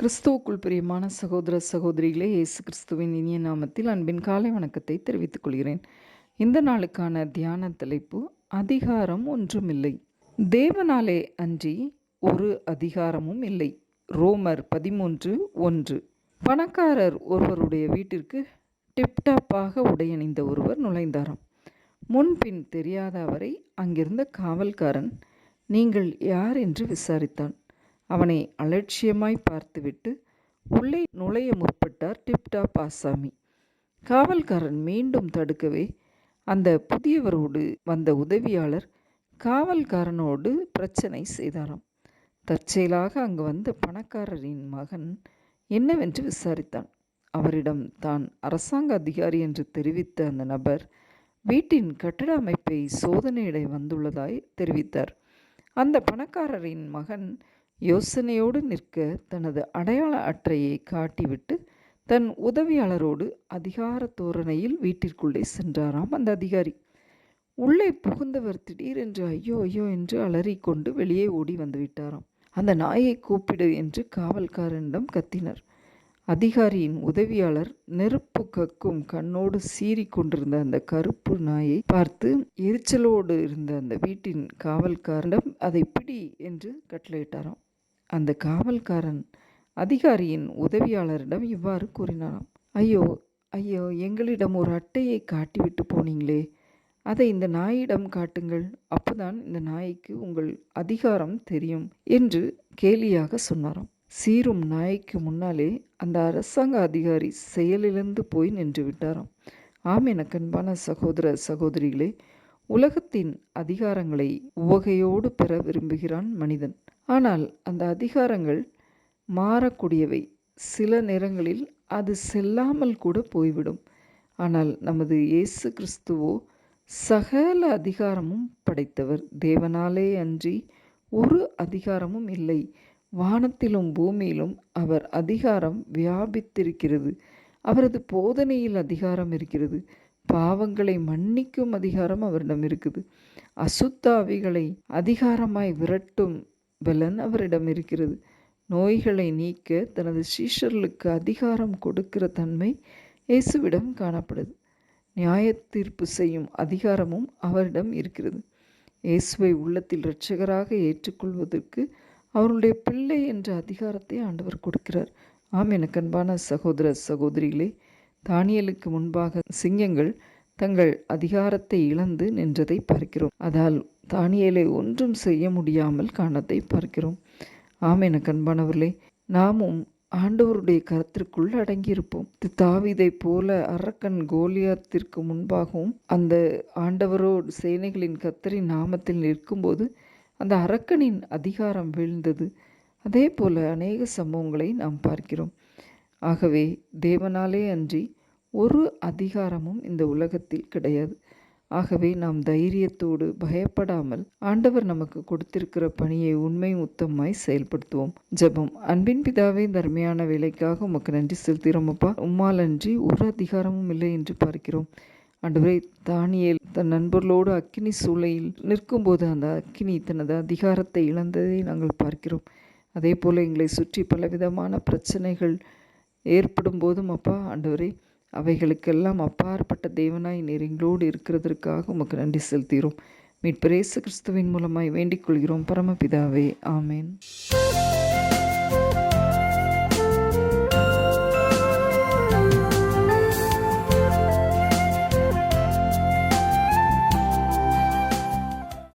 கிறிஸ்துவுக்குள் பிரியமான சகோதர சகோதரிகளே இயேசு கிறிஸ்துவின் இனிய நாமத்தில் அன்பின் காலை வணக்கத்தை தெரிவித்துக் கொள்கிறேன். இந்த நாளுக்கான தியான தலைப்பு அதிகாரம் ஒன்றுமில்லை தேவனாலே அன்றி ஒரு அதிகாரமும் இல்லை. ரோமர் பதிமூன்று ஒன்று. பணக்காரர் ஒருவருடைய வீட்டிற்கு டிப்டாப்பாக உடையணிந்த ஒருவர் நுழைந்தாராம். முன்பின் தெரியாத அவரை அங்கிருந்த காவல்காரன் நீங்கள் யார்? என்று விசாரித்தான். அவனை அலட்சியமாய் பார்த்துவிட்டு உள்ளே நுழைய முற்பட்டார் டிப்டாப் ஆசாமி. காவல்காரன் மீண்டும் தடுக்கவே அந்த புதியவரோடு வந்த உதவியாளர் காவல்காரனோடு பிரச்சனை செய்தாராம். தற்செயலாக அங்கு வந்த பணக்காரரின் மகன் என்னவென்று விசாரித்தான். அவரிடம் தான் அரசாங்க அதிகாரி என்று தெரிவித்த அந்த நபர் வீட்டின் கட்டட அமைப்பை சோதனையிட வந்துள்ளதாய் தெரிவித்தார். அந்த பணக்காரரின் மகன் யோசனையோடு நிற்க தனது அடையாள அற்றையை காட்டிவிட்டு தன் உதவியாளரோடு அதிகார தோரணையில் வீட்டிற்குள்ளே சென்றாராம் அந்த அதிகாரி. உள்ளே புகுந்தவர் திடீரென்று ஐயோ ஐயோ என்று அலறிக்கொண்டு வெளியே ஓடி வந்து விட்டாராம். அந்த நாயை கூப்பிடு என்று காவல்காரனிடம் கத்தினர். அதிகாரியின் உதவியாளர் நெருப்பு கக்கும் கண்ணோடு சீறி கொண்டிருந்த அந்த கருப்பு நாயை பார்த்து எரிச்சலோடு இருந்த அந்த வீட்டின் காவல்காரனிடம் அதை பிடி என்று கட்டளையிட்டாராம். அந்த காவல்காரன் அதிகாரியின் உதவியாளரிடம் இவ்வாறு கூறினாராம். ஐயோ ஐயோ எங்களிடம் ஒரு அட்டையை காட்டிவிட்டு போனீங்களே. அதை இந்த நாயிடம் காட்டுங்கள். அப்போதான் இந்த நாய்க்கு உங்கள் அதிகாரம் தெரியும் என்று கேலியாக சொன்னாராம். சீரும் நாய்க்கு முன்னாலே அந்த அரசாங்க அதிகாரி செயலிழந்து போய் நின்று விட்டாராம். ஆம் என கண்பான சகோதர சகோதரிகளே உலகத்தின் அதிகாரங்களை உவகையோடு பெற விரும்புகிறான் மனிதன். ஆனால் அந்த அதிகாரங்கள் மாறக்கூடியவை. சில நேரங்களில் அது செல்லாமல் கூட போய்விடும். ஆனால் நமது இயேசு கிறிஸ்துவோ சகல அதிகாரமும் படைத்தவர். தேவனாலே அன்றி ஒரு அதிகாரமும் இல்லை. வானத்திலும் பூமியிலும் அவர் அதிகாரம் வியாபித்திருக்கிறது. அவரது போதனையில் அதிகாரம் இருக்கிறது. பாவங்களை மன்னிக்கும் அதிகாரம் அவரிடம் இருக்குது அசுத்தாவிகளை அதிகாரமாய் விரட்டும் பலன் அவரிடம் இருக்கிறது. நோய்களை நீக்க தனது சீஷர்களுக்கு அதிகாரம் கொடுக்கிற தன்மை இயேசுவிடம் காணப்படுது. நியாய தீர்ப்பு செய்யும் அதிகாரமும் அவரிடம் இருக்கிறது. இயேசுவை உள்ளத்தில் இரட்சகராக ஏற்றுக்கொள்வதற்கு அவருடைய பிள்ளை என்ற அதிகாரத்தை ஆண்டவர் கொடுக்கிறார். ஆம் எனக்கு அன்பான சகோதர சகோதரிகளே தானியலுக்கு முன்பாக சிங்கங்கள் தங்கள் அதிகாரத்தை இழந்து நின்றதை பார்க்கிறோம். அதால் தானியலை ஒன்றும் செய்ய முடியாமல் காணத்தை பார்க்கிறோம். ஆம் என கண்பானவர்களே நாமும் ஆண்டவருடைய கருத்திற்குள் அடங்கியிருப்போம். தாவிதை போல அரக்கன் கோலியாத்திற்கு முன்பாகவும் அந்த ஆண்டவரோடு சேனைகளின் கத்தரின் நாமத்தில் நிற்கும்போது அந்த அரக்கனின் அதிகாரம் வீழ்ந்தது. அதே போல அநேக சம்பவங்களை நாம் பார்க்கிறோம். ஆகவே தேவனாலே அன்றி ஒரு அதிகாரமும் இந்த உலகத்தில் கிடையாது. ஆகவே நாம் தைரியத்தோடு பயப்படாமல் ஆண்டவர் நமக்கு கொடுத்திருக்கிற பணியை உண்மை உத்தமாய் செயல்படுத்துவோம். ஜபம். அன்பின் பிதாவே தர்மையான வேலைக்காக உமக்கு நன்றி செலுத்துகிறோமப்பா. உம்மால் அன்றி ஒரு அதிகாரமும் இல்லை என்று பார்க்கிறோம். ஆண்டவரை தானியல் தன் நண்பர்களோடு அக்கினி சூளையில் நிற்கும்போது அந்த அக்கினி தனது அதிகாரத்தை இழந்ததை நாங்கள் பார்க்கிறோம். அதே போல் எங்களை சுற்றி பலவிதமான பிரச்சனைகள் ஏற்படும் போதும் அப்பா ஆண்டவரே அவைகளுக்கெல்லாம் அப்பாற்பட்ட தேவனாய் நீர் எங்களோடு இருக்கிறதற்காக உமக்கு நன்றி செலுத்துகிறோம். மீட்பிரேசு கிறிஸ்துவின் மூலமாய் வேண்டிக் கொள்கிறோம். பரமபிதாவே ஆமேன்.